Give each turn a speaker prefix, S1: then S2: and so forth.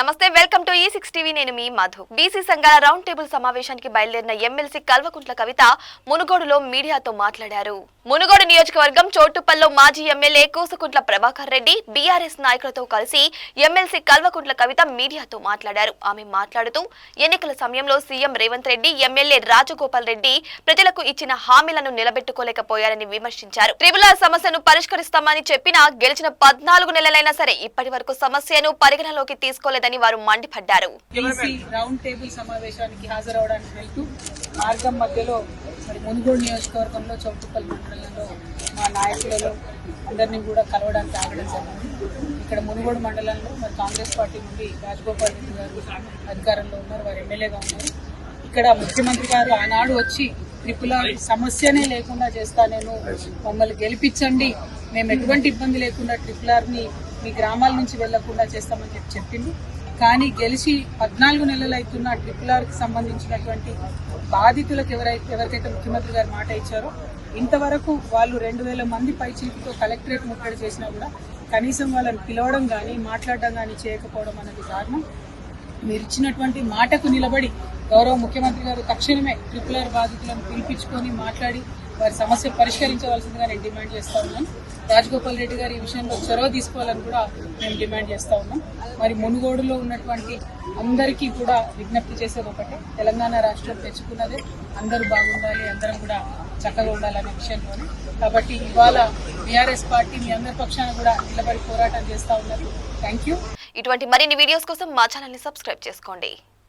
S1: నమస్తే welcome to ఈ six TV నేను మీ మధు. బీసీ సంఘాల రౌండ్ టేబుల్ సమావేశానికి బయలుదేరిన ఎమ్మెల్సీ కల్వకుంట్ల కవిత మునుగోడులో మీడియాతో మాట్లాడారు. మునుగోడు నియోజకవర్గం చోటుపల్లో మాజీ ఎమ్మెల్యే కూసుకుంట్ల ప్రభాకర్ రెడ్డి బీఆర్ఎస్ నాయకులతో కలిసి ఎమ్మెల్సీ కల్వకుంట్ల కవిత మీడియాతో మాట్లాడారు. ఆమె మాట్లాడుతూ ఎన్నికల సమయంలో సీఎం రేవంత్ రెడ్డి ఎమ్మెల్యే రాజగోపాల్ రెడ్డి ప్రజలకు ఇచ్చిన హామీలను నిలబెట్టుకోలేకపోయారని విమర్శించారు. ట్రిబుల్ సమస్యను పరిష్కరిస్తామని చెప్పినా గెలిచిన పద్నాలుగు నెలలైనా సరే ఇప్పటి వరకు సమస్యను పరిగణలోకి తీసుకోలేదని వారు మండిపడ్డారు.
S2: రౌండ్ టేబుల్ సమావేశానికి హాజరవడానికి వెళ్తూ మార్గం మధ్యలో మరి మునుగోడు నియోజకవర్గంలో చౌటుపల్లి మండలంలో మా నాయకులలో అందరినీ కూడా కలవడానికి ఆగడం జరిగింది. ఇక్కడ మునుగోడు మండలంలో మరి కాంగ్రెస్ పార్టీ నుండి రాజగోపాల్ రెడ్డి గారు అధికారంలో ఉన్నారు వారు ఎమ్మెల్యేగా ఉన్నారు. ఇక్కడ ముఖ్యమంత్రి గారు ఆనాడు వచ్చి త్రిపుల ఆర్ సమస్యనే లేకుండా చేస్తా నేను మమ్మల్ని గెలిపించండి. మేము ఎటువంటి ఇబ్బంది లేకుండా ట్రిపుల్ ఆర్ని మీ గ్రామాల నుంచి వెళ్ళకుండా చేస్తామని చెప్పి చెప్పింది కానీ గెలిచి పద్నాలుగు నెలలు అవుతున్న ట్రిపుల్ ఆర్కి సంబంధించినటువంటి బాధితులకు ఎవరైతే ఎవరికైతే ముఖ్యమంత్రి గారు మాట ఇచ్చారో ఇంతవరకు వాళ్ళు రెండు వేల మంది పై చీపుతో కలెక్టరేట్ ముట్టడి చేసినా కూడా కనీసం వాళ్ళని పిలవడం కానీ మాట్లాడడం కానీ చేయకపోవడం అనేది కారణం మీరు ఇచ్చినటువంటి మాటకు నిలబడి గౌరవ ముఖ్యమంత్రి గారు తక్షణమే ట్రిపుల్ ఆర్ బాధితులను పిలిపించుకొని మాట్లాడి వారి సమస్య పరిష్కరించవలసిందిగా నేను డిమాండ్ చేస్తా ఉన్నాను. రాజగోపాల్ రెడ్డి గారు ఈ విషయంలో చొరవ తీసుకోవాలని కూడా మేము డిమాండ్ చేస్తా ఉన్నాం. మరి మునుగోడులో ఉన్నటువంటి అందరికీ కూడా విజ్ఞప్తి చేసేది ఒకటే తెలంగాణ రాష్ట్రం తెచ్చుకున్నదే అందరూ బాగుండాలి అందరం కూడా చక్కగా ఉండాలనే విషయంలోనే. కాబట్టి ఇవాళ బీఆర్ఎస్ పార్టీ మీ అందరి పక్షాన కూడా నిలబడి పోరాటం చేస్తా ఉన్నారు థ్యాంక్ యూ
S1: ఇటువంటి మరిన్ని వీడియోస్ కోసం మా ఛానల్ని సబ్స్క్రైబ్ చేసుకోండి.